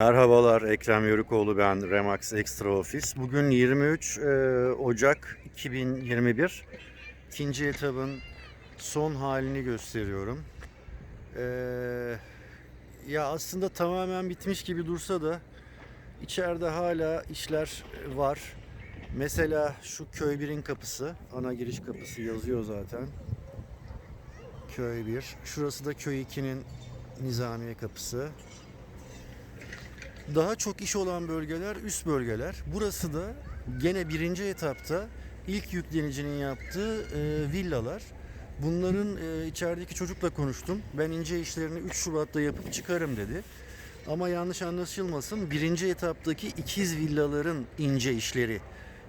Merhabalar Ekrem Yörükoğlu ben Remax Extra Office. Bugün 23 e, Ocak 2021. İkinci etabın son halini gösteriyorum. E, ya aslında tamamen bitmiş gibi dursa da içeride hala işler var. Mesela şu köy 1'in kapısı, ana giriş kapısı yazıyor zaten. Köy 1. Şurası da köy 2'nin nizamiye kapısı. Daha çok iş olan bölgeler üst bölgeler. Burası da gene birinci etapta ilk yüklenicinin yaptığı e, villalar. Bunların e, içerideki çocukla konuştum. Ben ince işlerini 3 Şubat'ta yapıp çıkarım dedi. Ama yanlış anlaşılmasın birinci etaptaki ikiz villaların ince işleri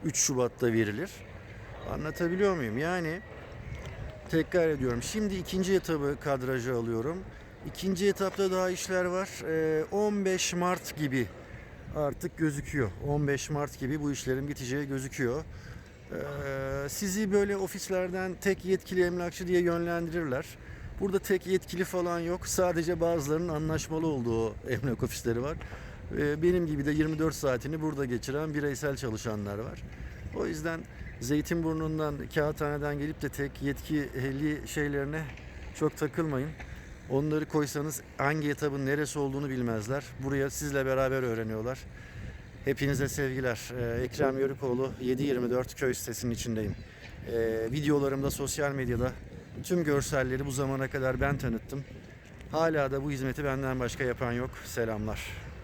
3 Şubat'ta verilir. Anlatabiliyor muyum? Yani tekrar ediyorum. Şimdi ikinci etabı kadraja alıyorum. İkinci etapta daha işler var. Ee, 15 Mart gibi artık gözüküyor. 15 Mart gibi bu işlerin biteceği gözüküyor. Ee, sizi böyle ofislerden tek yetkili emlakçı diye yönlendirirler. Burada tek yetkili falan yok. Sadece bazılarının anlaşmalı olduğu emlak ofisleri var. Ee, benim gibi de 24 saatini burada geçiren bireysel çalışanlar var. O yüzden Zeytinburnu'ndan, Kağıthane'den gelip de tek yetkili şeylerine çok takılmayın. Onları koysanız hangi etabın neresi olduğunu bilmezler. Buraya sizle beraber öğreniyorlar. Hepinize sevgiler. Ee, Ekrem Yörükoğlu 724 köy sitesinin içindeyim. Ee, videolarımda sosyal medyada tüm görselleri bu zamana kadar ben tanıttım. Hala da bu hizmeti benden başka yapan yok. Selamlar.